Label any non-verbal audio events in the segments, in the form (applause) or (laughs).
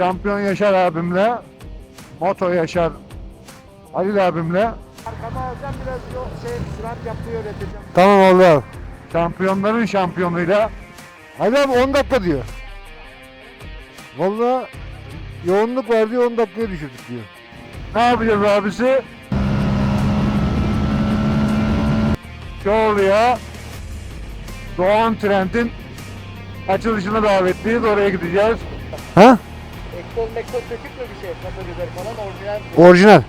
Şampiyon Yaşar abimle, Moto Yaşar Halil abimle Arkama alacağım biraz şey sürat yapmayı öğreteceğim. Tamam oldu abi. Şampiyonların şampiyonuyla Hadi abi 10 dakika diyor. Vallahi yoğunluk var diyor 10 dakikaya düşürdük diyor. ne yapacağız abisi? Çorlu'ya Doğan Trend'in açılışına davetliyiz. Oraya gideceğiz. Ha? Mekol sökük mü bir şey? Katalizör falan orijinal. Orijinal.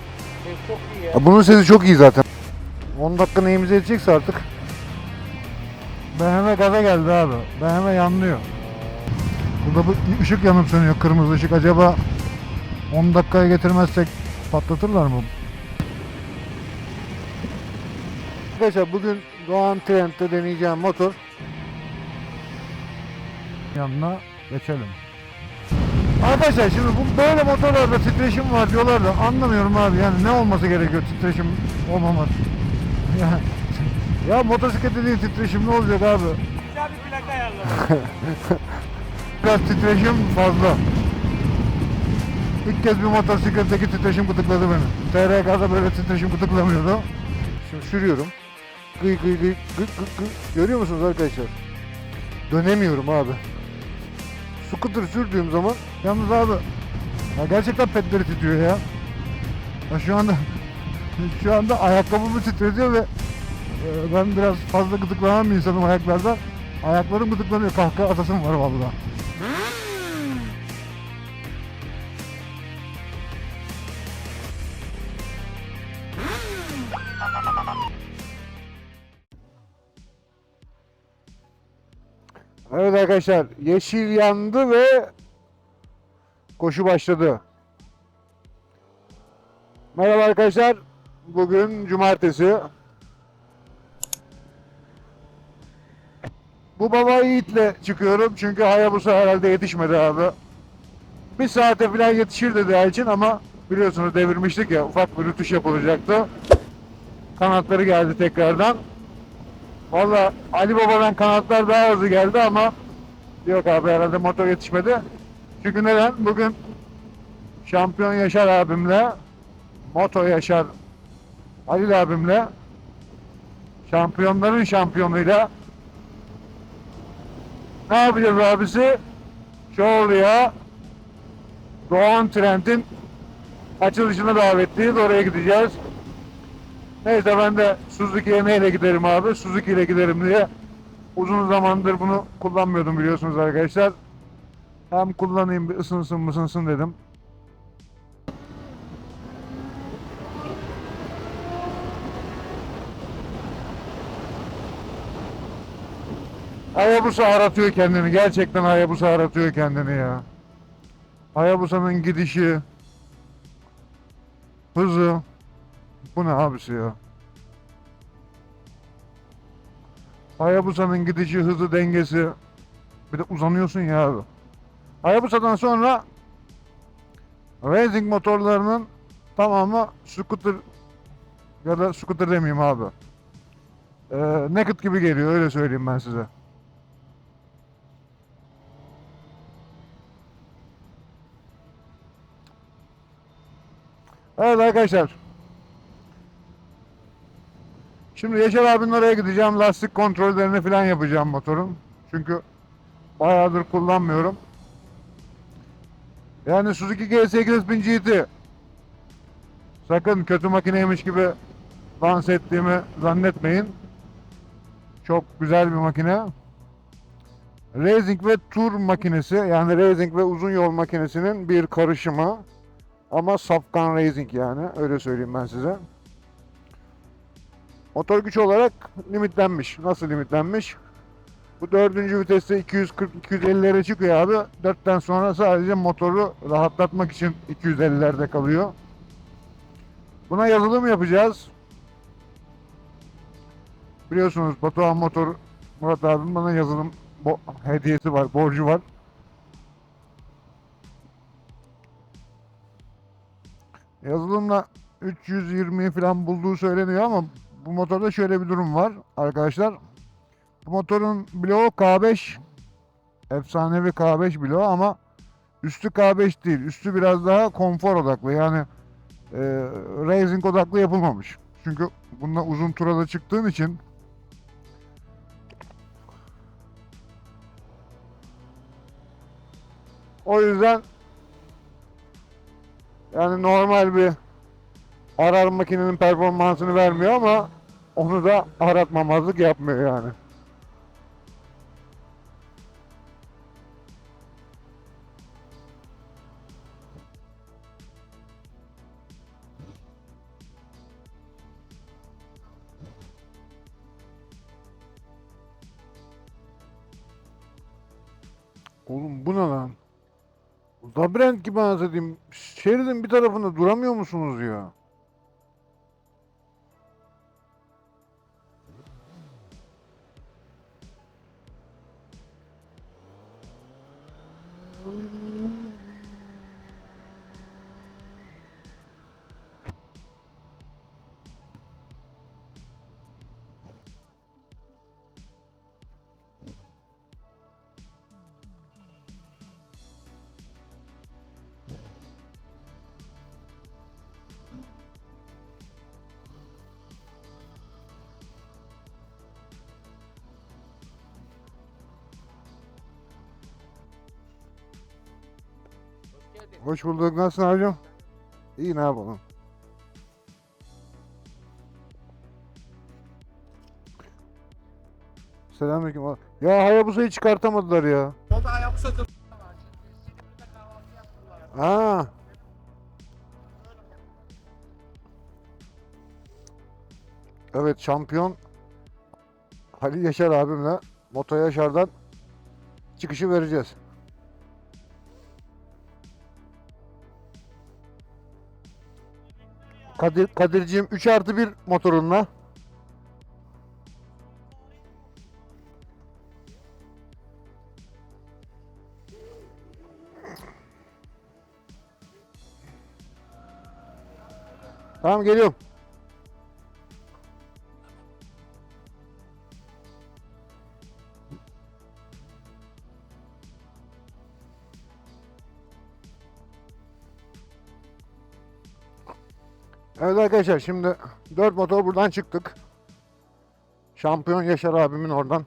Ses çok iyi ya. Ya bunun sesi çok iyi zaten. 10 dakika neyimize yetecekse artık. BMW gaza geldi abi. BMW yanlıyor. Burada bu ışık yanıp sönüyor kırmızı ışık. Acaba 10 dakikaya getirmezsek patlatırlar mı? Arkadaşlar bugün Doğan Trend'de deneyeceğim motor. Yanına geçelim. Arkadaşlar şimdi bu böyle motorlarda titreşim var diyorlar da anlamıyorum abi yani ne olması gerekiyor titreşim olmaması. Ya, (laughs) ya motosiklet dediğin titreşim ne olacak abi? Güzel bir plak ayarlamak. Biraz titreşim fazla. İlk kez bir motosikletteki titreşim gıdıkladı beni. TRK'da böyle titreşim gıdıklamıyordu. Şimdi sürüyorum. Gıy gıy gıy gıy gıy gıy. Görüyor musunuz arkadaşlar? Dönemiyorum abi. Scooter sürdüğüm zaman Yalnız abi ya gerçekten petleri titriyor ya. ya şu anda şu anda ayakkabımı titretiyor ve e, ben biraz fazla gıdıklanan bir insanım ayaklardan. Ayaklarım gıdıklanıyor. Kahkaha atasım var vallahi. Evet arkadaşlar yeşil yandı ve koşu başladı. Merhaba arkadaşlar. Bugün cumartesi. Bu baba Yiğit'le çıkıyorum çünkü Hayabusa herhalde yetişmedi abi. Bir saate falan yetişir dedi Elçin ama biliyorsunuz devirmiştik ya ufak bir rütuş yapılacaktı. Kanatları geldi tekrardan. Valla Ali Baba'dan kanatlar daha hızlı geldi ama yok abi herhalde motor yetişmedi. Çünkü neden? Bugün Şampiyon Yaşar abimle Moto Yaşar Halil abimle şampiyonların şampiyonuyla ne yapacağız abisi? Çorlu'ya Doğan Trend'in açılışına davetliyiz. Oraya gideceğiz. Neyse ben de Suzuki'ye neyle giderim abi? Suzuki ile giderim diye uzun zamandır bunu kullanmıyordum biliyorsunuz arkadaşlar. Hem kullanayım bir ısınsın mısınsın dedim. Hayabusa aratıyor kendini. Gerçekten Hayabusa aratıyor kendini ya. Hayabusa'nın gidişi, hızı. Bu ne abisi ya? Hayabusa'nın gidişi, hızı, dengesi. Bir de uzanıyorsun ya abi. Hayabusa'dan sonra racing motorlarının tamamı scooter ya da scooter demeyeyim abi. Ee, naked gibi geliyor öyle söyleyeyim ben size. Evet arkadaşlar. Şimdi Yaşar abinin oraya gideceğim. Lastik kontrollerini falan yapacağım motorun. Çünkü bayağıdır kullanmıyorum. Yani Suzuki G8000 GT. Sakın kötü makineymiş gibi dans ettiğimi zannetmeyin. Çok güzel bir makine. Racing ve tur makinesi yani racing ve uzun yol makinesinin bir karışımı. Ama Safkan Racing yani öyle söyleyeyim ben size. Motor güç olarak limitlenmiş. Nasıl limitlenmiş? Bu dördüncü viteste 240-250'lere çıkıyor abi. Dörtten sonra sadece motoru rahatlatmak için 250'lerde kalıyor. Buna yazılım yapacağız. Biliyorsunuz Batuhan Motor Murat abim bana yazılım hediyesi var, borcu var. Yazılımla 320'yi falan bulduğu söyleniyor ama bu motorda şöyle bir durum var arkadaşlar. Bu motorun bloğu K5 efsanevi K5 bloğu ama Üstü K5 değil. Üstü biraz daha konfor odaklı. Yani e, racing odaklı yapılmamış. Çünkü bununla uzun tura da çıktığın için o yüzden yani normal bir arar makinenin performansını vermiyor ama onu da aratmamazlık yapmıyor yani. Oğlum bu ne lan? Labirent gibi anlatayım. Şeridin bir tarafında duramıyor musunuz ya? Hoş Hoş bulduk. Nasılsın abicim? İyi ne yapalım? Selamünaleyküm. Ya Hayabusa'yı çıkartamadılar ya. O da satın. Ha. Evet şampiyon Halil Yaşar abimle Moto Yaşar'dan çıkışı vereceğiz. Kadir, Kadir'ciğim 3 artı 1 motorunla. Tamam geliyorum. Arkadaşlar şimdi 4 motor buradan çıktık. Şampiyon Yaşar abimin oradan.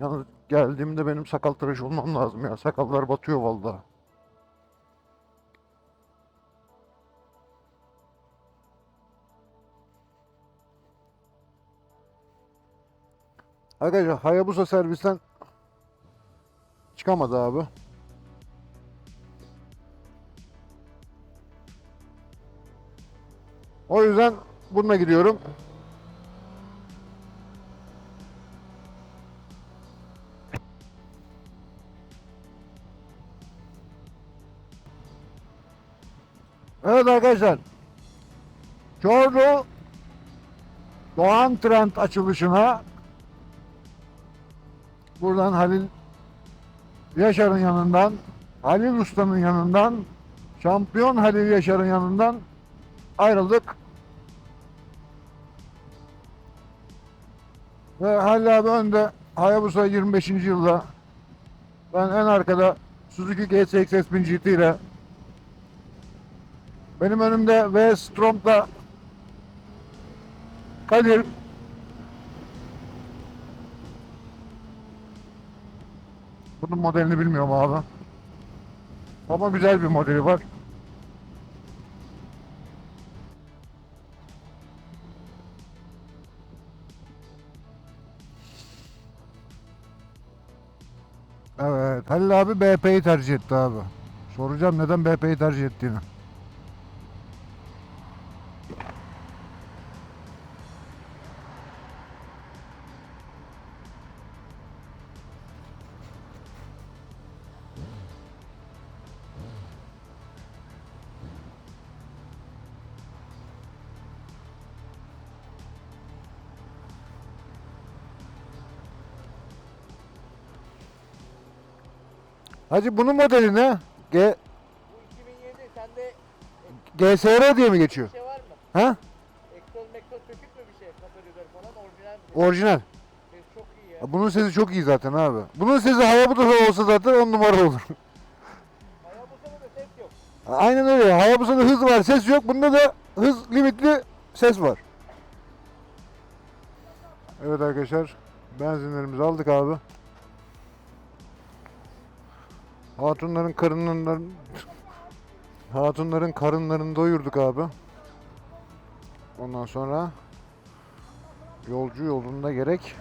Yalnız geldiğimde benim sakal tıraş olmam lazım ya. Sakallar batıyor vallahi. Arkadaşlar Hayabusa servisten çıkamadı abi. O yüzden bununla gidiyorum. Evet arkadaşlar. Çorlu Doğan Trend açılışına buradan Halil Yaşar'ın yanından, Halil Usta'nın yanından, şampiyon Halil Yaşar'ın yanından ayrıldık. Ve Halil abi önde Hayabusa 25. yılda ben en arkada Suzuki GSX S1000 GT ile benim önümde V Strom'da Kadir Bunun modelini bilmiyorum abi. Ama güzel bir modeli var. Evet, Halil abi BP'yi tercih etti abi. Soracağım neden BP'yi tercih ettiğini. Hacı bunun modeli ne? G Bu 2007 sende GSR diye mi geçiyor? bir şey var mı? Ha? Ektoz mektoz sökük mü bir şey? Katalizör falan orijinal mi? Orijinal. Ses çok iyi ya. Bunun sesi çok iyi zaten abi. Bunun sesi Hayabusa olsa zaten on numara olur. (laughs) Aynen öyle. Hayabusa'da hız var, ses yok. Bunda da hız limitli ses var. Evet arkadaşlar. Benzinlerimizi aldık abi. Hatunların karınlarından Hatunların karınlarını doyurduk abi. Ondan sonra yolcu yolunda gerek.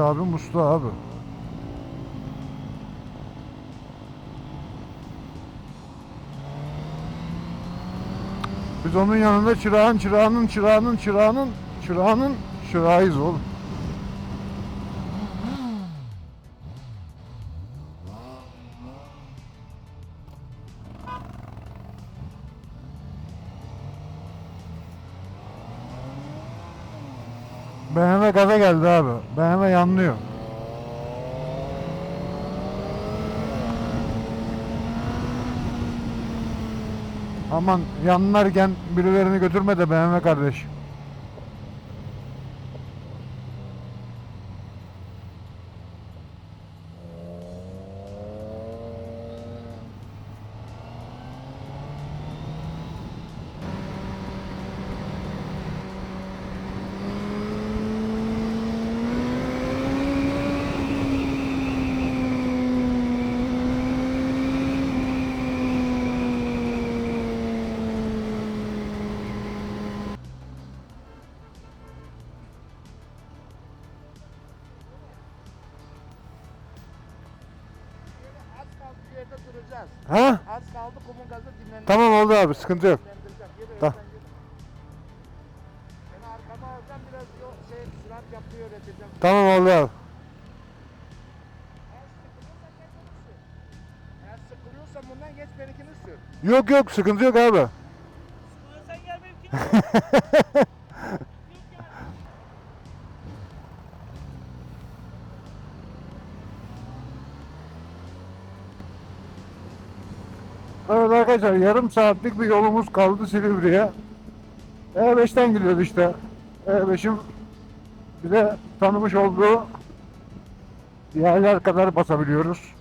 Halil abi Mustafa abi. Biz onun yanında çırağın çırağının çırağının çırağının çırağının çırağıyız oğlum. BMW gaza geldi abi. BMW yanlıyor. Aman yanlarken birilerini götürme de BMW kardeş. Ha? Az kaldı kumun gazı dinlendireceğim. Tamam oldu abi sıkıntı yok. Tamam. Seni arkama alacağım biraz yol şey sürat yapmayı öğreteceğim. Tamam oldu abi. Eğer sür. Sıkılıyorsan bundan geç benimkini sür. Yok yok sıkıntı yok abi. Sen gel benimkini (laughs) Evet arkadaşlar yarım saatlik bir yolumuz kaldı Silivri'ye. E5'ten gidiyoruz işte. E5'in bir de tanımış olduğu yerler kadar basabiliyoruz.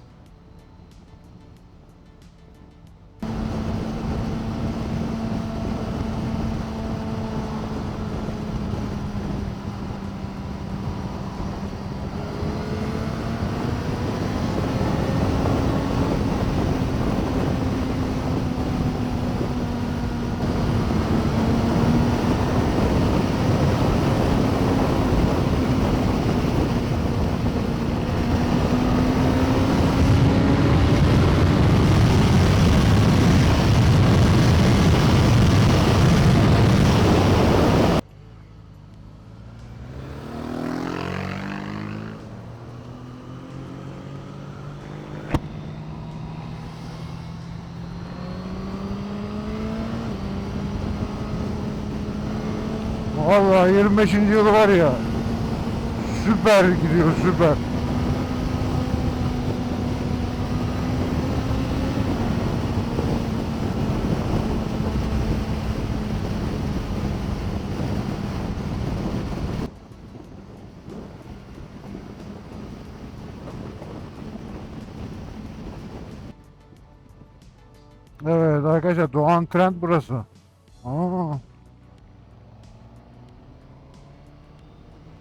Vallahi 25. yılı var ya süper gidiyor süper. Evet arkadaşlar Doğan Trend burası. Aa.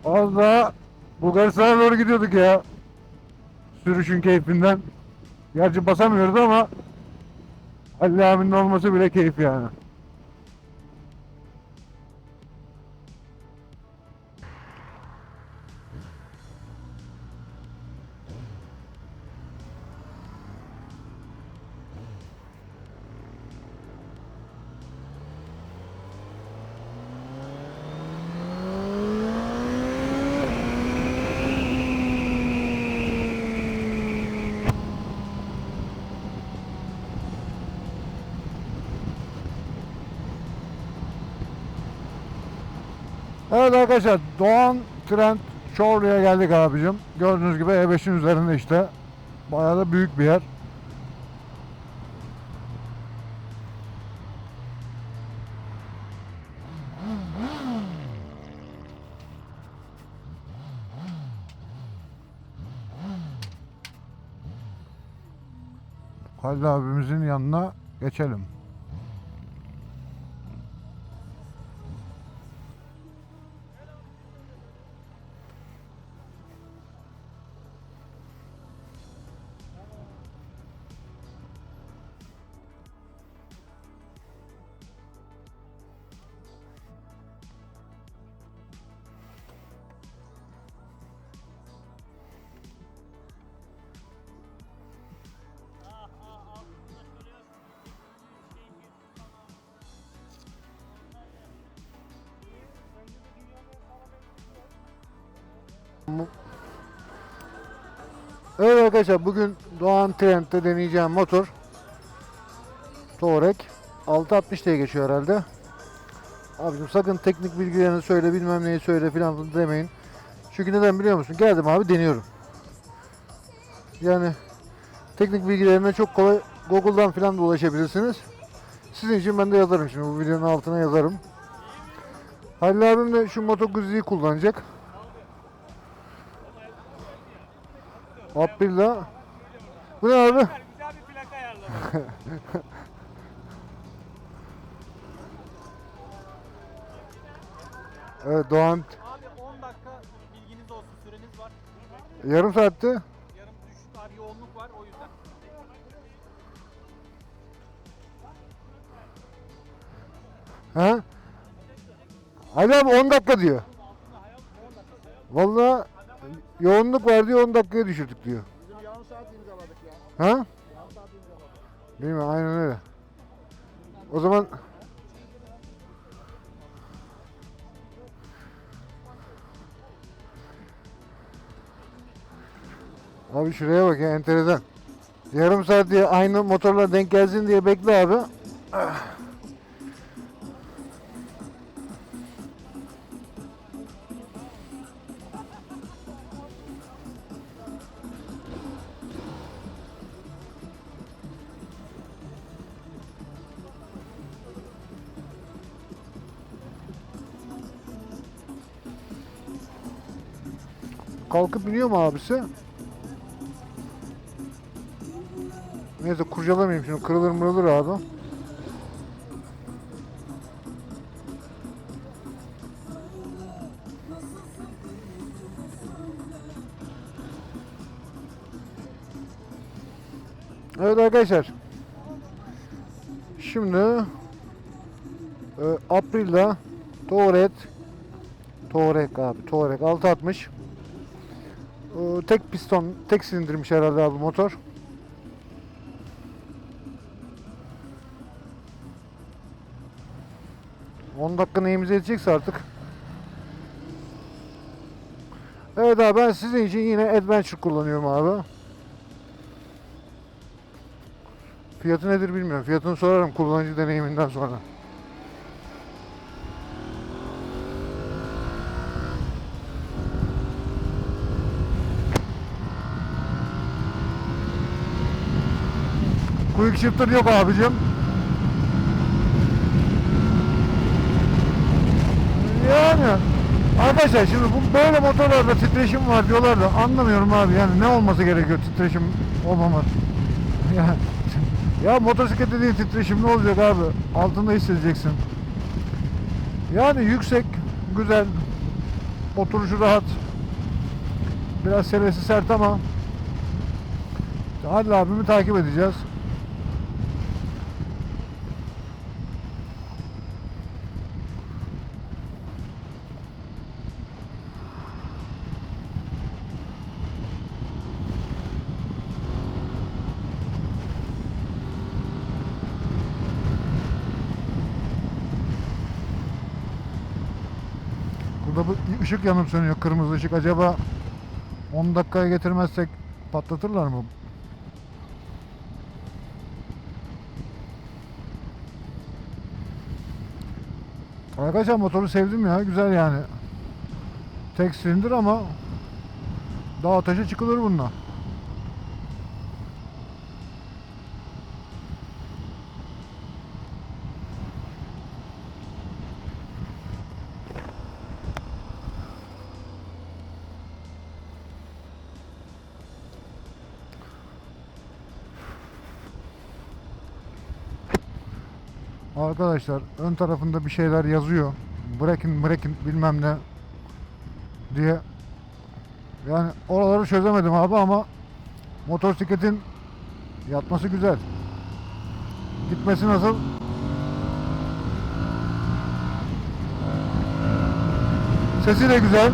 Az daha Bulgaristan'a doğru gidiyorduk ya. Sürüşün keyfinden. Gerçi basamıyoruz ama Halil olması bile keyif yani. Arkadaşlar Doğan Trend Çorlu'ya geldik abicim. Gördüğünüz gibi E5'in üzerinde işte. Bayağı da büyük bir yer. Halil abimizin yanına geçelim. Evet arkadaşlar bugün Doğan Trend'de deneyeceğim motor Touareg 660 diye geçiyor herhalde. Abicim sakın teknik bilgilerini söyle bilmem neyi söyle filan demeyin. Çünkü neden biliyor musun? Geldim abi deniyorum. Yani teknik bilgilerine çok kolay Google'dan filan da ulaşabilirsiniz. Sizin için ben de yazarım şimdi bu videonun altına yazarım. Halil abim de şu Moto Guzzi'yi kullanacak. Abdullah. Bu ne abi? Güzel bir plaka ayarladım. Evet Doğan Abi 10 dakika bilginiz olsun süreniz var. yarım saatte. Yarım düşük var, yoğunluk var o yüzden. Ha? Ali abi 10 dakika diyor. Vallahi yoğunluk var diyor 10 dakikaya düşürdük diyor. Bizim yarım saat imzaladık ya. Ha? Yarım saat imzaladık. Değil mi? Aynen öyle. O zaman Abi şuraya bak ya enteresan. Yarım saat diye aynı motorla denk gelsin diye bekle abi. Kalkıp biniyor mu abisi? Neyse kurcalamayayım şimdi kırılır mırılır abi. Evet arkadaşlar. Şimdi e, Aprilia Touareg Touareg abi Touareg 660 e, tek piston tek silindirmiş herhalde abi motor. ...10 dakika neyimize yetecekse artık. Evet abi ben sizin için yine Adventure kullanıyorum abi. Fiyatı nedir bilmiyorum. Fiyatını sorarım kullanıcı deneyiminden sonra. Quick shifter yok abicim. Yani arkadaşlar şimdi bu böyle motorlarda titreşim var diyorlar da anlamıyorum abi yani ne olması gerekiyor titreşim olmaması. (laughs) Ya, ya motosiklet dediğin titreşim ne olacak abi? Altında hissedeceksin. Yani yüksek, güzel, oturuşu rahat. Biraz seresi sert ama Halil abimi takip edeceğiz. Burada bu ışık yanıp sönüyor kırmızı ışık. Acaba 10 dakikaya getirmezsek patlatırlar mı? Arkadaşlar motoru sevdim ya. Güzel yani. tek silindir ama dağ taşa çıkılır bununla. Arkadaşlar ön tarafında bir şeyler yazıyor. Bırakın bırakın bilmem ne diye. Yani oraları çözemedim abi ama motosikletin yatması güzel. Gitmesi nasıl? Sesi de güzel.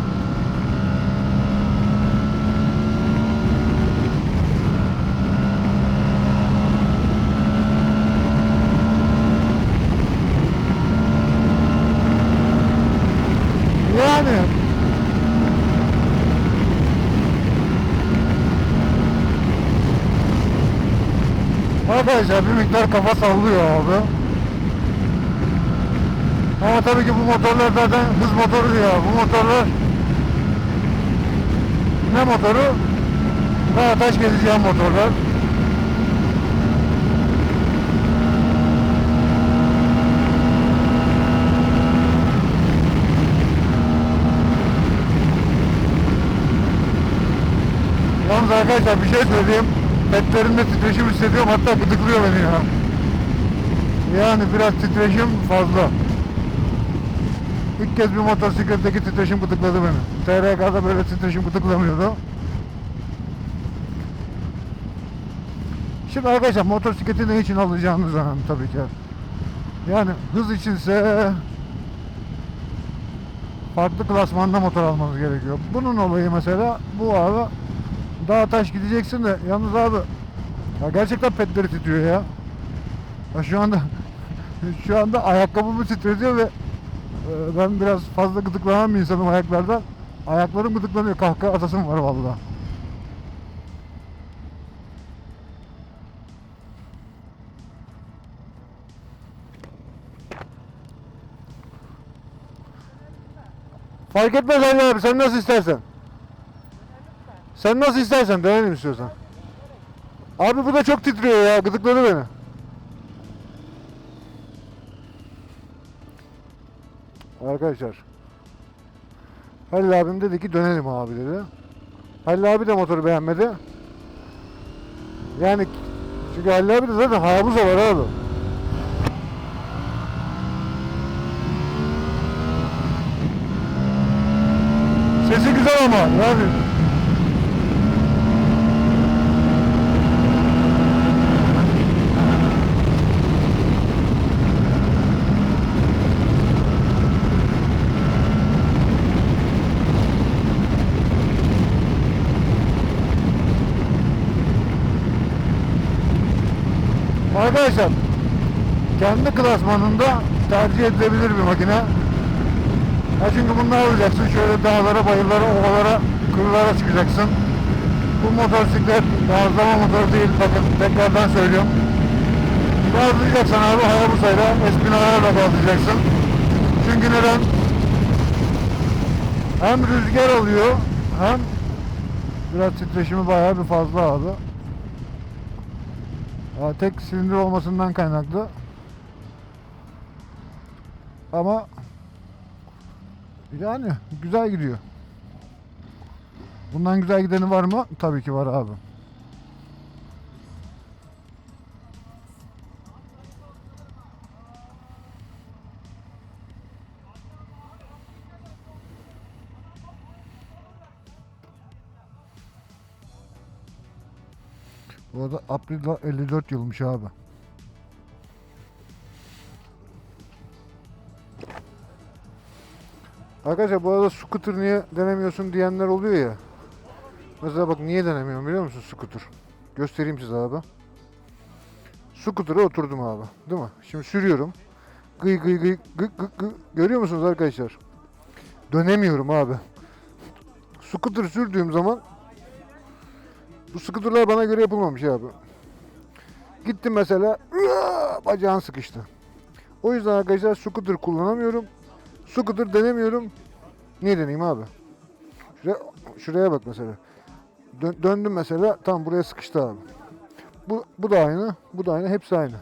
Yani Arkadaşlar bir miktar kafa sallıyor abi. Ama tabii ki bu motorlar zaten hız motoru ya. Bu motorlar ne motoru? Daha taş gezeceğim motorlar. Yalnız arkadaşlar bir şey söyleyeyim. Petlerimde titreşim hissediyorum hatta gıdıklıyor beni ya. Yani biraz titreşim fazla. İlk kez bir motosikletteki titreşim gıdıkladı beni. TRK'da böyle titreşim gıdıklamıyordu. Şimdi arkadaşlar motosikleti ne için alacağınız önemli tabii ki. Yani hız içinse farklı klasmanda motor almanız gerekiyor. Bunun olayı mesela bu abi dağ taş gideceksin de yalnız abi ya gerçekten petleri titriyor ya. ya şu anda (laughs) şu anda ayakkabımı titretiyor ve e, ben biraz fazla gıdıklanan bir insanım ayaklardan. Ayaklarım gıdıklanıyor. Kahkaha atasım var vallahi. Fark etmez Ali abi sen nasıl istersen. Sen nasıl istersen dönelim istiyorsan. Abi bu da çok titriyor ya gıdıkladı beni. Arkadaşlar. Halil abim dedi ki dönelim abi dedi. Halil abi de motoru beğenmedi. Yani çünkü Halil abi de zaten Hayabusa var abi. Sesi güzel ama yani Arkadaşlar kendi klasmanında tercih edilebilir bir makine. Ya çünkü bunu alacaksın şöyle dağlara, bayırlara, ovalara, kırlara çıkacaksın. Bu motosiklet gazlama motoru değil bakın tekrardan söylüyorum. Gazlayacaksın abi Hayabusa'yla, Espina'larla gazlayacaksın. Çünkü neden? Hem rüzgar alıyor hem biraz titreşimi bayağı bir fazla abi. Ya tek silindir olmasından kaynaklı. Ama yani güzel gidiyor. Bundan güzel gideni var mı? Tabii ki var abi. Bu arada April 54 yılmış abi. Arkadaşlar bu arada scooter niye denemiyorsun diyenler oluyor ya. Mesela bak niye denemiyorum biliyor musun scooter? Göstereyim size abi. Scooter'a oturdum abi. Değil mi? Şimdi sürüyorum. Gıy gıy gıy gıy gıy gıy. Görüyor musunuz arkadaşlar? Dönemiyorum abi. Scooter sürdüğüm zaman bu scooterlar bana göre yapılmamış abi. Gittim mesela (laughs) bacağın sıkıştı. O yüzden arkadaşlar scooter kullanamıyorum. Scooter denemiyorum. Niye deneyeyim abi? Şuraya, şuraya bak mesela. Dön- döndüm mesela tam buraya sıkıştı abi. Bu, bu da aynı. Bu da aynı. Hepsi aynı.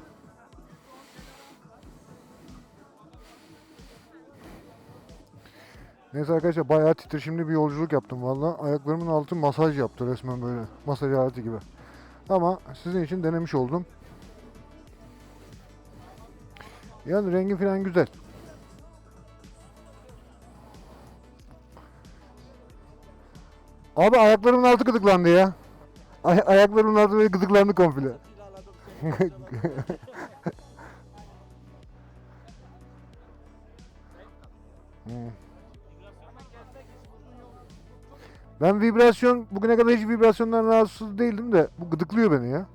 Neyse arkadaşlar bayağı titreşimli bir yolculuk yaptım valla. Ayaklarımın altı masaj yaptı resmen böyle. Masaj aleti gibi. Ama sizin için denemiş oldum. Yani rengi falan güzel. Abi ayaklarımın altı gıdıklandı ya. Ay- ayaklarımın altı böyle gıdıklandı komple. (laughs) Ben vibrasyon, bugüne kadar hiç vibrasyondan rahatsız değildim de bu gıdıklıyor beni ya.